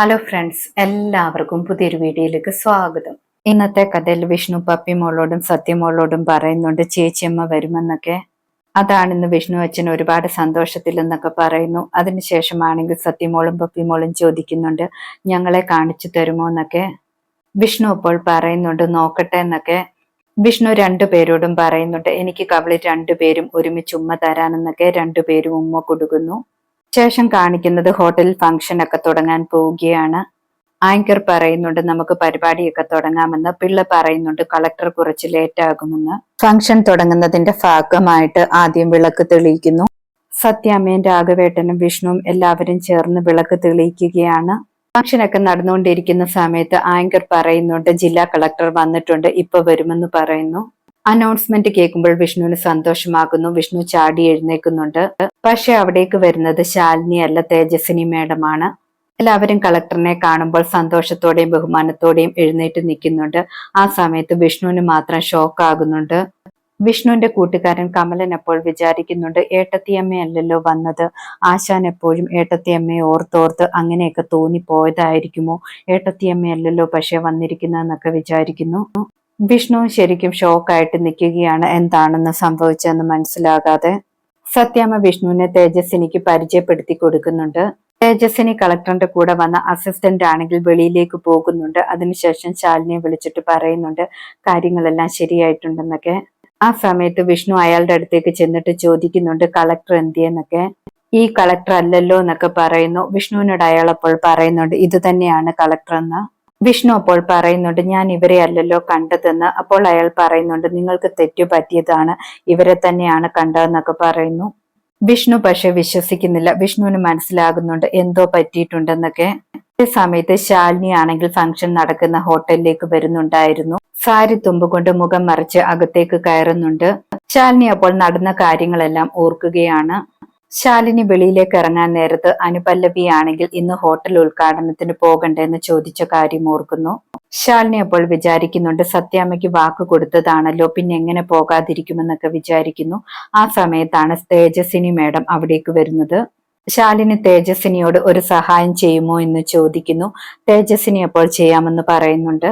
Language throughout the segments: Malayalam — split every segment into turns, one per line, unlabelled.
ഹലോ ഫ്രണ്ട്സ് എല്ലാവർക്കും പുതിയൊരു വീഡിയോയിലേക്ക് സ്വാഗതം. ഇന്നത്തെ കഥയിൽ വിഷ്ണു പപ്പി മോളോടും സത്യമോളോടും പറയുന്നുണ്ട് ചേച്ചിയമ്മ വരുമെന്നൊക്കെ. അതാണ് ഇന്ന് വിഷ്ണു അച്ഛൻ ഒരുപാട് സന്തോഷത്തിലെന്നൊക്കെ പറയുന്നു. അതിനുശേഷമാണെങ്കിൽ സത്യമോളും പപ്പിമോളും ചോദിക്കുന്നുണ്ട് ഞങ്ങളെ കാണിച്ചു തരുമോ എന്നൊക്കെ? വിഷ്ണു അപ്പോൾ പറയുന്നുണ്ട് നോക്കട്ടെ എന്നൊക്കെ. വിഷ്ണു രണ്ടുപേരോടും പറയുന്നുണ്ട് എനിക്ക് കവളി രണ്ടുപേരും ഒരുമിച്ച് ഉമ്മ തരാനെന്നൊക്കെ രണ്ടുപേരും ഉമ്മ കൊടുക്കുന്നു. ശേഷം കാണിക്കുന്നത് ഹോട്ടൽ ഫംഗ്ഷൻ ഒക്കെ തുടങ്ങാൻ പോവുകയാണ്. ആങ്കർ പറയുന്നുണ്ട് നമുക്ക് പരിപാടിയൊക്കെ തുടങ്ങാമെന്ന്. പിള്ള പറയുന്നുണ്ട് കളക്ടർ കുറച്ച് ലേറ്റ് ആകുമെന്ന്. ഫംഗ്ഷൻ തുടങ്ങുന്നതിന്റെ ഭാഗമായിട്ട് ആദ്യം വിളക്ക് തെളിയിക്കുന്നു. സത്യാമ്മയും രാഘവേട്ടനും വിഷ്ണുവും എല്ലാവരും ചേർന്ന് വിളക്ക് തെളിയിക്കുകയാണ്. ഫംഗ്ഷനൊക്കെ നടന്നുകൊണ്ടിരിക്കുന്ന സമയത്ത് ആങ്കർ പറയുന്നുണ്ട് ജില്ലാ കളക്ടർ വന്നിട്ടുണ്ട് ഇപ്പൊ വരുമെന്ന് പറയുന്നു. അനൗൺസ്മെന്റ് കേൾക്കുമ്പോൾ വിഷ്ണുവിന് സന്തോഷമാകുന്നു. വിഷ്ണു ചാടി എഴുന്നേക്കുന്നുണ്ട് പക്ഷെ അവിടേക്ക് വരുന്നത് ശാലിനി അല്ല തേജസ്വിനി മേഡമാണ്. എല്ലാവരും കളക്ടറിനെ കാണുമ്പോൾ സന്തോഷത്തോടെയും ബഹുമാനത്തോടെയും എഴുന്നേറ്റ് നിൽക്കുന്നുണ്ട്. ആ സമയത്ത് വിഷ്ണുവിന് മാത്രം ഷോക്ക് ആകുന്നുണ്ട്. വിഷ്ണുവിന്റെ കൂട്ടുകാരൻ കമലൻ അപ്പോൾ വിചാരിക്കുന്നുണ്ട് ഏട്ടത്തിയമ്മയല്ലല്ലോ വന്നത്. ആശാൻ എപ്പോഴും ഏട്ടത്തിയമ്മയെ ഓർത്തോർത്ത് അങ്ങനെയൊക്കെ തോന്നിപ്പോയതായിരിക്കുമോ? ഏട്ടത്തിയമ്മയല്ലല്ലോ പക്ഷെ വന്നിരിക്കുന്നതെന്നൊക്കെ വിചാരിക്കുന്നു. വിഷ്ണു ശരിക്കും ഷോക്കായിട്ട് നിൽക്കുകയാണ്. എന്താണെന്ന് സംഭവിച്ചതെന്ന് മനസ്സിലാകാതെ സത്യാമ്മ വിഷ്ണുവിനെ തേജസ്വിനിക്ക് പരിചയപ്പെടുത്തി കൊടുക്കുന്നുണ്ട്. തേജസ്വിനി കളക്ടറിന്റെ കൂടെ വന്ന അസിസ്റ്റന്റ് ആണെങ്കിൽ വെളിയിലേക്ക് പോകുന്നുണ്ട്. അതിനുശേഷം ശാലിനിയെ വിളിച്ചിട്ട് പറയുന്നുണ്ട് കാര്യങ്ങളെല്ലാം ശരിയായിട്ടുണ്ടെന്നൊക്കെ. ആ സമയത്ത് വിഷ്ണു അയാളുടെ അടുത്തേക്ക് ചെന്നിട്ട് ചോദിക്കുന്നുണ്ട് കളക്ടർ എന്തിയെന്നൊക്കെ? ഈ കളക്ടർ അല്ലല്ലോ എന്നൊക്കെ പറയുന്നു. വിഷ്ണുവിനോട് അയാൾ അപ്പോൾ പറയുന്നുണ്ട് ഇത് തന്നെയാണ് കളക്ടർ എന്ന്. വിഷ്ണു അപ്പോൾ പറയുന്നുണ്ട് ഞാൻ ഇവരെ അല്ലല്ലോ കണ്ടതെന്ന്. അപ്പോൾ അയാൾ പറയുന്നുണ്ട് നിങ്ങൾക്ക് തെറ്റു പറ്റിയതാണ് ഇവരെ തന്നെയാണ് കണ്ടതെന്നൊക്കെ പറയുന്നു. വിഷ്ണു പക്ഷെ വിശ്വസിക്കുന്നില്ല. വിഷ്ണുവിന് മനസ്സിലാകുന്നുണ്ട് എന്തോ പറ്റിയിട്ടുണ്ടെന്നൊക്കെ. സമയത്ത് ശാലിനി ആണെങ്കിൽ ഫംഗ്ഷൻ നടക്കുന്ന ഹോട്ടലിലേക്ക് വരുന്നുണ്ടായിരുന്നു. സാരി തുമ്പ് കൊണ്ട് മുഖം മറിച്ച് അകത്തേക്ക് കയറുന്നുണ്ട്. ശാലിനി അപ്പോൾ നടന്ന കാര്യങ്ങളെല്ലാം ഓർക്കുകയാണ്. ശാലിനി വെളിയിലേക്ക് ഇറങ്ങാൻ നേരത്ത് അനുപല്ലവിയാണെങ്കിൽ ഇന്ന് ഹോട്ടൽ ഉദ്ഘാടനത്തിന് പോകണ്ടെന്ന് ചോദിച്ച കാര്യം ഓർക്കുന്നു. ശാലിനി അപ്പോൾ വിചാരിക്കുന്നുണ്ട് സത്യാമ്മയ്ക്ക് വാക്ക് കൊടുത്തതാണല്ലോ പിന്നെ എങ്ങനെ പോകാതിരിക്കുമെന്നൊക്കെ വിചാരിക്കുന്നു. ആ സമയത്താണ് തേജസ്വിനി മേഡം അവിടേക്ക് വരുന്നത്. ശാലിനി തേജസ്വിനിയോട് ഒരു സഹായം ചെയ്യുമോ എന്ന് ചോദിക്കുന്നു. തേജസ്വിനി അപ്പോൾ ചെയ്യാമെന്ന് പറയുന്നുണ്ട്.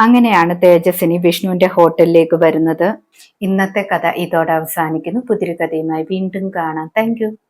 അങ്ങനെയാണ് തേജസ്സിനി വിഷ്ണുവിന്റെ ഹോട്ടലിലേക്ക് വരുന്നത്. ഇന്നത്തെ കഥ ഇതോടെ അവസാനിക്കുന്നു. പുതിരി കഥയുമായി വീണ്ടും കാണാം. താങ്ക്